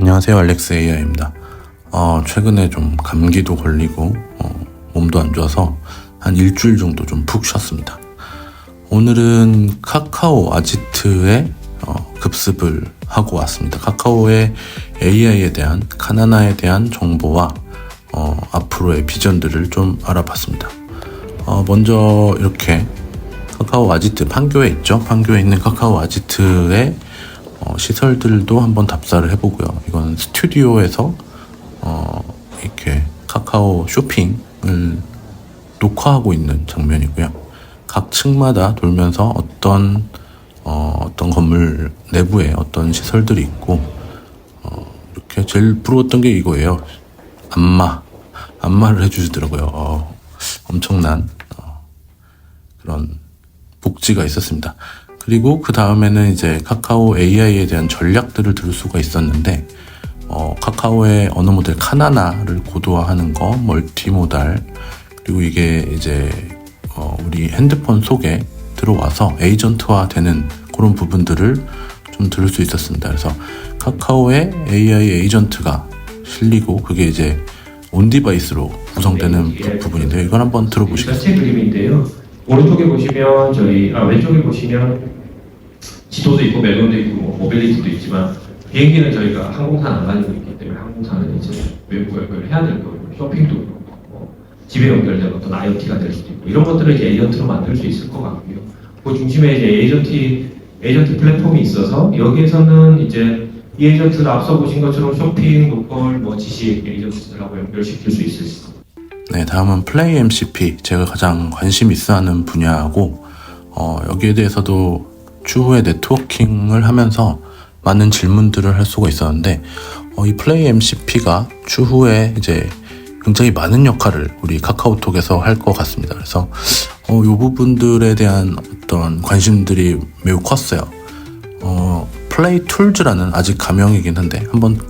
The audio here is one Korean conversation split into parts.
안녕하세요 알렉스 AI입니다. 어, 최근에 좀 감기도 걸리고 어, 몸도 안 좋아서 한 일주일 정도 좀 푹 쉬었습니다. 오늘은 카카오 아지트의 어, 급습을 하고 왔습니다. 카카오의 AI에 대한 카나나에 대한 정보와 어, 앞으로의 비전들을 좀 알아봤습니다. 어, 먼저 이렇게 카카오 아지트 판교에 있죠. 판교에 있는 카카오 아지트의 어, 시설들도 한번 답사를 해보고요. 이건 스튜디오에서 어, 이렇게 카카오 쇼핑을 녹화하고 있는 장면이고요. 각 층마다 돌면서 어떤 어, 어떤 건물 내부에 어떤 시설들이 있고 어, 이렇게 제일 부러웠던 게 이거예요. 안마 안마를 해주시더라고요. 어, 엄청난 어, 그런 복지가 있었습니다. 그리고 그 다음에는 이제 카카오 AI에 대한 전략들을 들을 수가 있었는데, 어, 카카오의 언어 모델 카나나를 고도화하는 거, 멀티모달, 그리고 이게 이제, 어, 우리 핸드폰 속에 들어와서 에이전트화 되는 그런 부분들을 좀 들을 수 있었습니다. 그래서 카카오의 AI 에이전트가 실리고 그게 이제 온 디바이스로 구성되는 네, 부- 예. 부분인데요. 이걸 한번 들어보시겠습니다. 전체 그림인데요. 오른쪽에 보시면 저희 아 왼쪽에 보시면 지도도 있고 멜론도 있고 뭐 모빌리티도 있지만 비행기는 저희가 항공사 안 가지고 있기 때문에 항공사는 이제 외부 여행을 해야 될 거고 쇼핑도 그렇고 뭐 집에 연결된 어떤 IoT가 될 수도 있고 이런 것들을 이제 에이전트로 만들 수 있을 것 같고요. 그 중심에 이제 에이전트 에이전트 플랫폼이 있어서 여기에서는 이제 이 에이전트를 앞서 보신 것처럼 쇼핑, 로컬, 뭐 지식 에이전트들하고 연결시킬 수 있을 수 있습니다. 네, 다음은 플레이 MCP. 제가 가장 관심 있어 하는 분야고, 어, 여기에 대해서도 추후에 네트워킹을 하면서 많은 질문들을 할 수가 있었는데, 어, 이 플레이 MCP가 추후에 이제 굉장히 많은 역할을 우리 카카오톡에서 할 것 같습니다. 그래서, 어, 이 부분들에 대한 어떤 관심들이 매우 컸어요. 어, 플레이 툴즈라는 아직 가명이긴 한데, 한번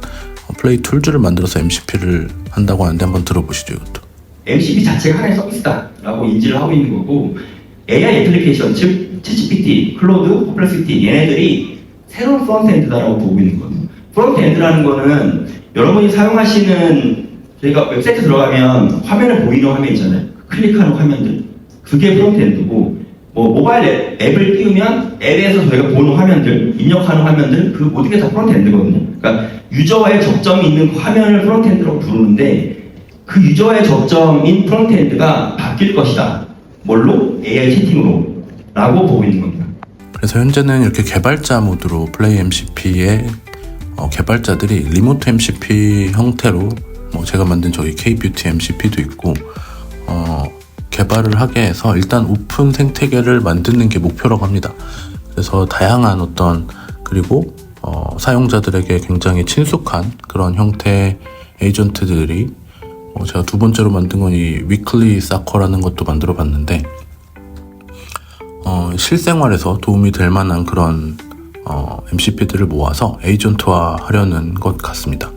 어, 플레이 툴즈를 만들어서 MCP를 한다고 하는데 한번 들어보시죠, 이것도. MCP 자체가 하나의 서비스다라고 인지를 하고 있는 거고 AI 애플리케이션 즉 ChatGPT, 클로드, 퍼플렉시티 얘네들이 새로운 프론트엔드다라고 보고 있는 거거든요. 프론트엔드라는 거는 여러분이 사용하시는 저희가 웹사이트 들어가면 화면을 보이는 화면 있잖아요. 클릭하는 화면들 그게 프론트엔드고 뭐 모바일 앱, 앱을 띄우면 앱에서 저희가 보는 화면들, 입력하는 화면들 그 모든 게 다 프론트엔드거든요. 그러니까 유저와의 접점이 있는 화면을 프론트엔드라고 부르는데 그 유저와의 접점인 프론트엔드가 바뀔 것이다. 뭘로? AI 채팅으로. 라고 보고 있는 겁니다. 그래서 현재는 이렇게 개발자 모드로 플레이 MCP의 어, 개발자들이 리모트 MCP 형태로 뭐 제가 만든 저희 K-뷰티 MCP도 있고 어, 개발을 하게 해서 일단 오픈 생태계를 만드는 게 목표라고 합니다. 그래서 다양한 어떤 그리고 어, 사용자들에게 굉장히 친숙한 그런 형태의 에이전트들이 어, 제가 두 번째로 만든 건 이 위클리 사커라는 것도 만들어 봤는데 어, 실생활에서 도움이 될 만한 그런 어, MCP들을 모아서 에이전트화 하려는 것 같습니다.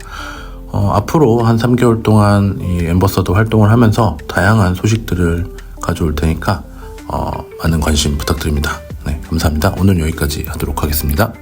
어, 앞으로 한 3개월 동안 이 엠버서더 활동을 하면서 다양한 소식들을 가져올 테니까 어, 많은 관심 부탁드립니다. 네, 감사합니다. 오늘 여기까지 하도록 하겠습니다.